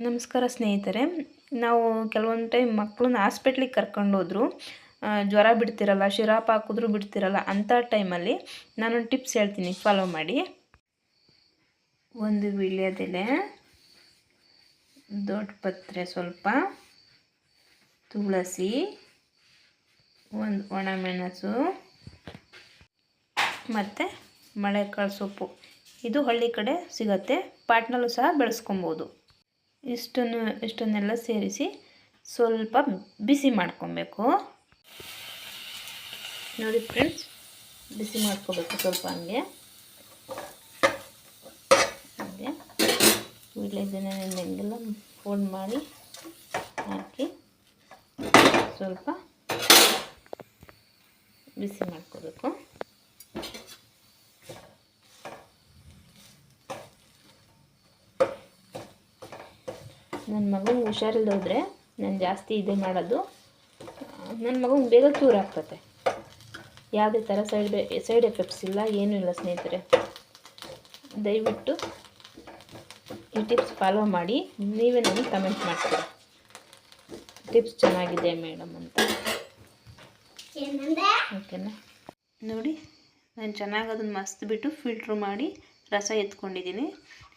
ನಮಸ್ಕಾರ ಸ್ನೇಹಿತರೆ, ನಾವು ಕೆಲವೊಂದು ಟೈಮ್ ಮಕ್ಕಳನ್ನ ಹಾಸ್ಪಿಟ್ಲಿಗೆ ಕರ್ಕೊಂಡೋದ್ರು ಜ್ವರ ಬಿಡ್ತಿರಲ್ಲ, ಶಿರಾಪ್ ಹಾಕಿದ್ರು ಬಿಡ್ತಿರಲ್ಲ ಅಂಥ ಟೈಮಲ್ಲಿ ನಾನೊಂದು ಟಿಪ್ಸ್ ಹೇಳ್ತೀನಿ ಫಾಲೋ ಮಾಡಿ. ಒಂದು ವೀಳ್ಯದೆಲೆ, ದೊಡ್ಡ ಪತ್ರೆ ಸ್ವಲ್ಪ, ತುಳಸಿ, ಒಂದು ಒಣಮೆಣಸು, ಮತ್ತು ಮಳೆಕಾಳು ಸೊಪ್ಪು. ಇದು ಹಳ್ಳಿ ಕಡೆ ಸಿಗತ್ತೆ, ಪಾಟ್ನಲ್ಲೂ ಸಹ ಬೆಳೆಸ್ಕೊಬೋದು. ಇಷ್ಟನ್ನು ಇಷ್ಟನ್ನೆಲ್ಲ ಸೇರಿಸಿ ಸ್ವಲ್ಪ ಬಿಸಿ ಮಾಡ್ಕೊಬೇಕು. ನೋಡಿ ಫ್ರೆಂಡ್ಸ್ ಬಿಸಿ ಮಾಡ್ಕೋಬೇಕು ಸ್ವಲ್ಪ ಹಂಗೆ. ಹಾಗೆ. ವೀಳ್ಯದೆಲೆಲ್ಲ ಫೋಲ್ಡ್ ಮಾಡಿ ಹಾಕಿ ಸ್ವಲ್ಪ ಬಿಸಿ ಮಾಡ್ಕೋಬೇಕು. ನನ್ನ ಮಗನಿಗೆ ಹೋದರೆ ನಾನು ಜಾಸ್ತಿ ಇದೆ ಮಾಡೋದು. ನನ್ನ ಮಗನಿಗೆ ಬೇಗ ಕ್ಯೂರ್ ಆಗ್ತತೆ. ಯಾವುದೇ ಥರ ಸೈಡ್ ಸೈಡ್ ಎಫೆಕ್ಟ್ಸ್ ಇಲ್ಲ ಏನೂ ಇಲ್ಲ ಸ್ನೇಹಿತರೆ. ದಯವಿಟ್ಟು ಈ ಟಿಪ್ಸ್ ಫಾಲೋ ಮಾಡಿ ನೀವೇ ನನಗೆ ಕಮೆಂಟ್ ಮಾಡ್ತೀರಾ. ಟಿಪ್ಸ್ ಚೆನ್ನಾಗಿದೆ ಮೇಡಮ್ ಅಂತ. ಓಕೆನಾ? ನೋಡಿ ನಾನು ಚೆನ್ನಾಗಿ ಅದನ್ನು ಮಸ್ತ್ ಬಿಟ್ಟು ಫಿಲ್ಟ್ರ್ ಮಾಡಿ ರಸ ಎತ್ಕೊಂಡಿದ್ದೀನಿ.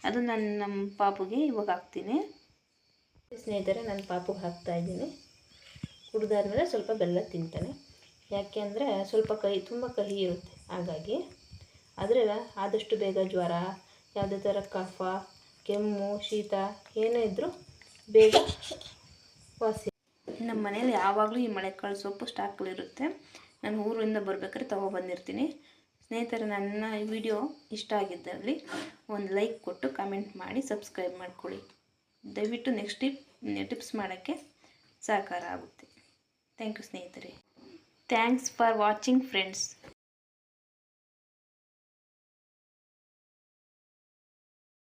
ಅದು ನಾನು ನಮ್ಮ ಪಾಪುಗೆ ಇವಾಗ ಹಾಕ್ತೀನಿ. ಸ್ನೇಹಿತರೆ, ನಾನು ಪಾಪುಗೆ ಹಾಕ್ತಾಯಿದ್ದೀನಿ ಕುಡ್ದಾದ್ಮೇಲೆ ಸ್ವಲ್ಪ ಬೆಲ್ಲ ತಿಂತಾನೆ. ಯಾಕೆ ಅಂದರೆ ಸ್ವಲ್ಪ ಕಹಿ, ತುಂಬ ಕಹಿ ಇರುತ್ತೆ. ಹಾಗಾಗಿ ಆದರೆ ಆದಷ್ಟು ಬೇಗ ಜ್ವರ, ಯಾವುದೇ ಥರ ಕಫ, ಕೆಮ್ಮು, ಶೀತ ಏನೇ ಇದ್ದರೂ ಬೇಗ ವಾಸಿ ನಮ್ಮ ಮನೇಲಿ ಯಾವಾಗಲೂ ಈ ಮಳೆಕಾಳು ಸೊಪ್ಪು ಸ್ಟಾಕಲ್ಲಿರುತ್ತೆ ನಾನು ಊರಿಂದ ಬರ್ಬೇಕಾದ್ರೆ ತೊಗೊಬಂದಿರ್ತೀನಿ ಸ್ನೇಹಿತರೆ, ನನ್ನ ವಿಡಿಯೋ ಇಷ್ಟ ಆಗಿದ್ದಲ್ಲಿ ಒಂದು ಲೈಕ್ ಕೊಟ್ಟು ಕಮೆಂಟ್ ಮಾಡಿ, ಸಬ್ಸ್ಕ್ರೈಬ್ ಮಾಡ್ಕೊಳ್ಳಿ. ದಯವಿಟ್ಟು ನೆಕ್ಸ್ಟ್ ಟಿಪ್ ಟಿಪ್ಸ್ ಮಾಡೋಕ್ಕೆ ಸಹಕಾರ ಆಗುತ್ತೆ. ಥ್ಯಾಂಕ್ ಯು ಸ್ನೇಹಿತರೆ. Thanks for watching friends